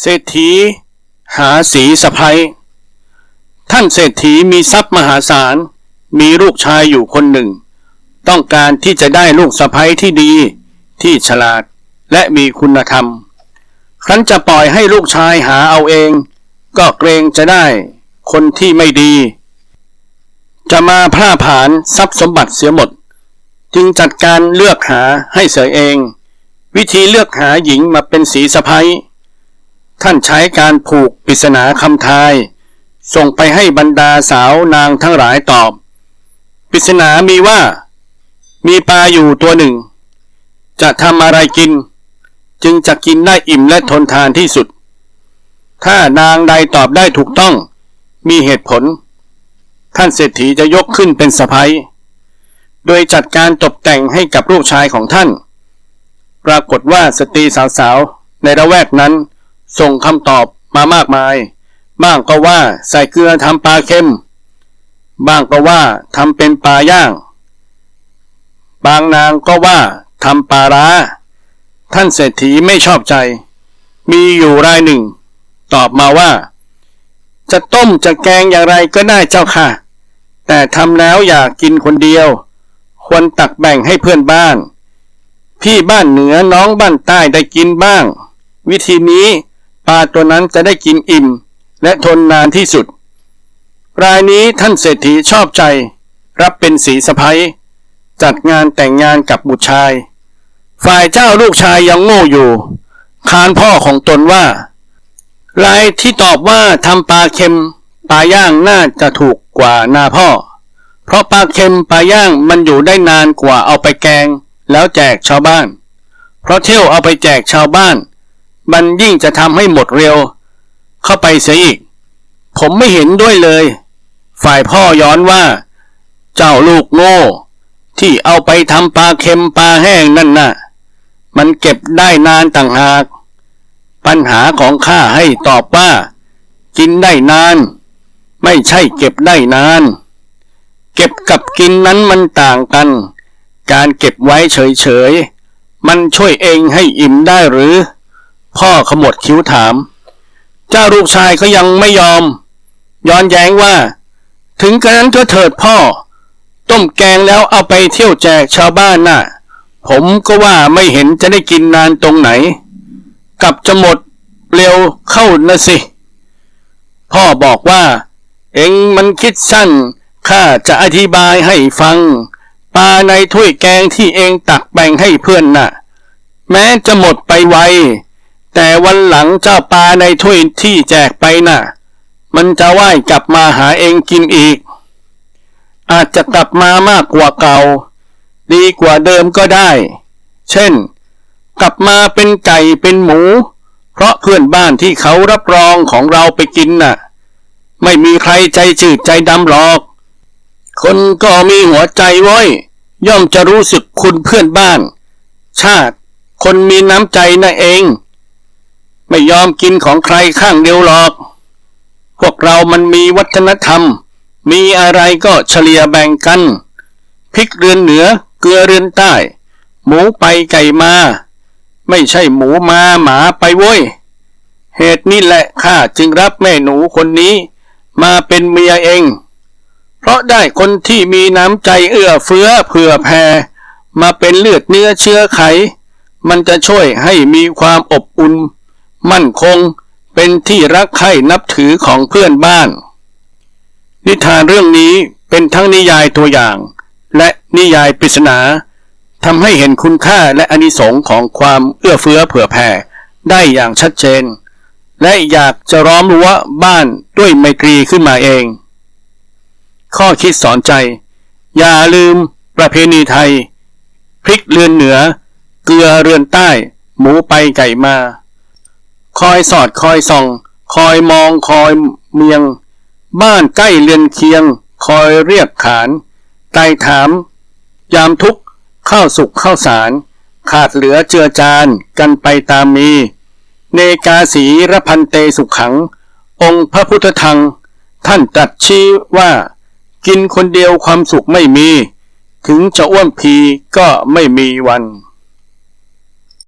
เศรษฐี หาสีสะพ้ยท่านเศรษฐีมีทรัพย์มหาศาล มีลูกชายอยู่คนหนึ่ง ต้องการที่จะได้ลูกสะพ้ยที่ดี ที่ฉลาดและมีคุณธรรม ครั้นจะปล่อยให้ลูกชายหาเอาเอง ก็เกรงจะได้คนที่ไม่ดี จะมาพร่าผาญทรัพย์สมบัติเสียหมด จึงจัดการเลือกหาให้เสยเอง วิธีเลือกหาหญิงมาเป็นสีสะพ้ย ท่านใช้การผูกปริศนาคำทาย ส่งไปให้บรรดาสาวนางทั้งหลายตอบ ปริศนามีว่า มีปลาอยู่ตัวหนึ่ง จะทำอะไรกิน จึงจะกินได้อิ่มและทนทานที่สุด ถ้านางใดตอบได้ถูกต้อง มีเหตุผล ท่านเศรษฐีจะยกขึ้นเป็นสะพ้ยโดยจัดการตกแต่งให้กับลูกชายของท่าน ปรากฏว่าสตรีสาวๆในระแวกนั้น ส่งคำตอบมามากมาย บ้างก็ว่าใส่เกลือทำปลาเค็ม บ้างก็ว่าทำเป็นปลาย่าง บางนางก็ว่าทำปลาร้า ท่านเศรษฐีไม่ชอบใจ มีอยู่รายหนึ่ง ตอบมาว่า จะต้มจะแกงอย่างไรก็ได้เจ้าค่ะ แต่ทำแล้วอยากกินคนเดียว ควรตักแบ่งให้เพื่อนบ้าน พี่บ้านเหนือน้องบ้านใต้ได้กินบ้าง วิธีนี้ ปลาตัวนั้นจะได้กินอิ่ม และทนนานที่สุด รายนี้ท่านเศรษฐีชอบใจ รับเป็นสีสะพ้ยจัดงานแต่งงานกับบุตรชาย ฝ่ายเจ้าลูกชายยังโง่อยู่คานพ่อของตนว่า รายที่ตอบว่าทำปลาเค็มปลาย่างน่าจะถูกกว่านาพ่อ เพราะปลาเค็มปลาย่างมันอยู่ได้นานกว่าเอาไปแกง แล้วแจกชาวบ้าน เพราะเที่ยวเอาไปแจกชาวบ้าน มันยิ่งจะทำให้หมดเร็ว เข้าไปเสียอีก ผมไม่เห็นด้วยเลย ฝ่ายพ่อย้อนว่า เจ้าลูกโง่ ที่เอาไปทำปลาเค็มปลาแห้งนั่นน่ะ มันเก็บได้นานต่างหาก ปัญหาของข้าให้ตอบว่า กินได้นาน ไม่ใช่เก็บได้นาน เก็บกับกินนั้นมันต่างกัน การเก็บไว้เฉยๆ มันช่วยเองให้อิ่มได้หรือ พ่อขมวดคิ้วถาม เจ้าลูกชายก็ยังไม่ยอม ย้อนแย้งว่า ถึงกระนั้นก็เถิดพ่อ ต้มแกงแล้วเอาไปเที่ยวแจกชาวบ้านน่ะ ผมก็ว่าไม่เห็นจะได้กินนานตรงไหน กลับจะหมดเร็วเข้านะสิ พ่อบอกว่า เอ็งมันคิดสั้นข้าจะอธิบายให้ฟัง ปลาในถ้วยแกงที่เองตักแบ่งให้เพื่อนน่ะ แม้จะหมดไปไว แต่วันหลังเจ้าปลาในถ้วยที่แจกไปน่ะ มันจะว่ายกลับมาหาเองกินอีก อาจจะกลับมามากกว่าเก่า ดีกว่าเดิมก็ได้ เช่น กลับมาเป็นไก่เป็นหมู เพราะเพื่อนบ้านที่เขารับรองของเราไปกินน่ะ ไม่มีใครใจจืดใจดำหรอก คนก็มีหัวใจไว้ยย่อมจะรู้สึกคุณเพื่อนบ้าน ชาติ คนมีน้ำใจนั่นเอง ไม่ยอมกินของใครข้างเดียวหรอก พวกเรามันมีวัฒนธรรม มีอะไรก็เฉลี่ยแบ่งกัน พริกเรือนเหนือ เกลือเรือนใต้ หมูไปไก่มา ไม่ใช่หมูมาหมาไปโว้ย เหตุนี้แหละข้าจึงรับแม่หนูคนนี้ มาเป็นเมียเอง เพราะได้คนที่มีน้ำใจเอื้อเฟื้อเผื่อแผ่มาเป็นเลือดเนื้อเชื้อไข มันจะช่วยให้มีความอบอุ่น มั่นคง เป็นที่รักใคร่นับถือของเพื่อนบ้าน นิทานเรื่องนี้เป็นทั้งนิยายตัวอย่าง และนิยายปริศนาทำให้เห็นคุณค่าและอานิสงส์ของความเอื้อเฟื้อเผื่อแผ่ได้อย่างชัดเจน และอยากจะร้อมรั้วบ้านด้วยไมตรีขึ้นมาเอง ข้อคิดสอนใจ อย่าลืมประเพณีไทย พริกเรือนเหนือ เกลือเรือนใต้ หมูไปไก่มา คอยสอดคอยส่อง คอยมองคอยเมียง บ้านใกล้เรือนเคียง คอยเรียกขานไต่ถาม ยามทุกข์ข้าวสุขข้าวสาร ขาดเหลือเจือจานกันไปตามมี เนกาสีระพันเตสุขขัง องค์พระพุทธทัง ท่านตรัดชี้ว่า กินคนเดียวความสุขไม่มี ถึงจะอ้วนพีก็ไม่มีวัน